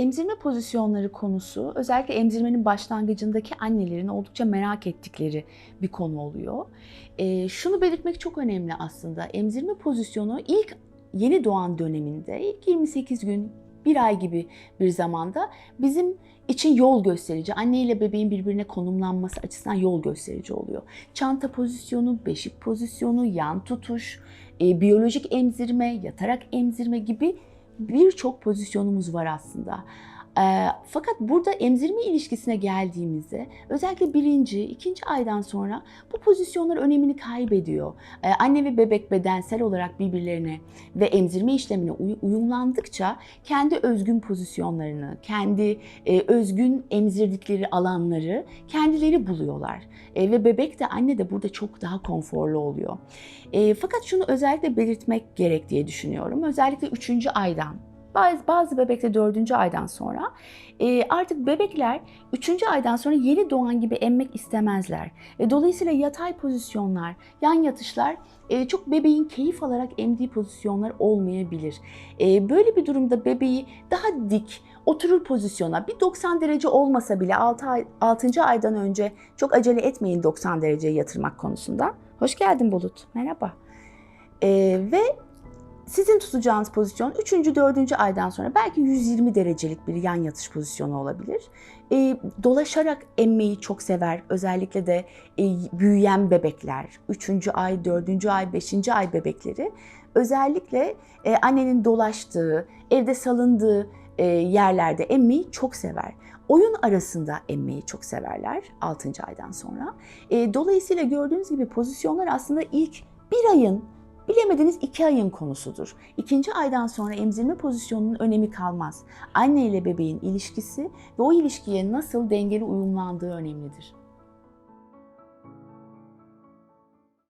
emzirme pozisyonları konusu özellikle emzirmenin başlangıcındaki annelerin oldukça merak ettikleri bir konu oluyor. Ee, şunu belirtmek çok önemli aslında. Emzirme pozisyonu ilk yeni doğan döneminde, ilk 28 gün, bir ay gibi bir zamanda bizim için yol gösterici, anne ile bebeğin birbirine konumlanması açısından yol gösterici oluyor. Çanta pozisyonu, beşik pozisyonu, yan tutuş, e, biyolojik emzirme, yatarak emzirme gibi birçok pozisyonumuz var aslında. E, fakat burada emzirme ilişkisine geldiğimizde özellikle birinci, ikinci aydan sonra bu pozisyonlar önemini kaybediyor. E, anne ve bebek bedensel olarak birbirlerine ve emzirme işlemine uy- uyumlandıkça kendi özgün pozisyonlarını, kendi e, özgün emzirdikleri alanları kendileri buluyorlar. E, ve bebek de anne de burada çok daha konforlu oluyor. E, fakat şunu özellikle belirtmek gerek diye düşünüyorum. Özellikle 3. aydan bazı, bazı bebekte 4. aydan sonra e, artık bebekler 3. aydan sonra yeni doğan gibi emmek istemezler. E, dolayısıyla yatay pozisyonlar, yan yatışlar e, çok bebeğin keyif alarak emdiği pozisyonlar olmayabilir. E, böyle bir durumda bebeği daha dik, oturur pozisyona bir 90 derece olmasa bile 6, ay, 6. aydan önce çok acele etmeyin 90 dereceye yatırmak konusunda. Hoş geldin Bulut, merhaba. E, ve sizin tutacağınız pozisyon 3. 4. aydan sonra belki 120 derecelik bir yan yatış pozisyonu olabilir. E, dolaşarak emmeyi çok sever. Özellikle de e, büyüyen bebekler, 3. ay, 4. ay, 5. ay bebekleri özellikle e, annenin dolaştığı, evde salındığı e, yerlerde emmeyi çok sever. Oyun arasında emmeyi çok severler 6. aydan sonra. E, dolayısıyla gördüğünüz gibi pozisyonlar aslında ilk bir ayın Bilemediniz iki ayın konusudur. İkinci aydan sonra emzirme pozisyonunun önemi kalmaz. Anne ile bebeğin ilişkisi ve o ilişkiye nasıl dengeli uyumlandığı önemlidir.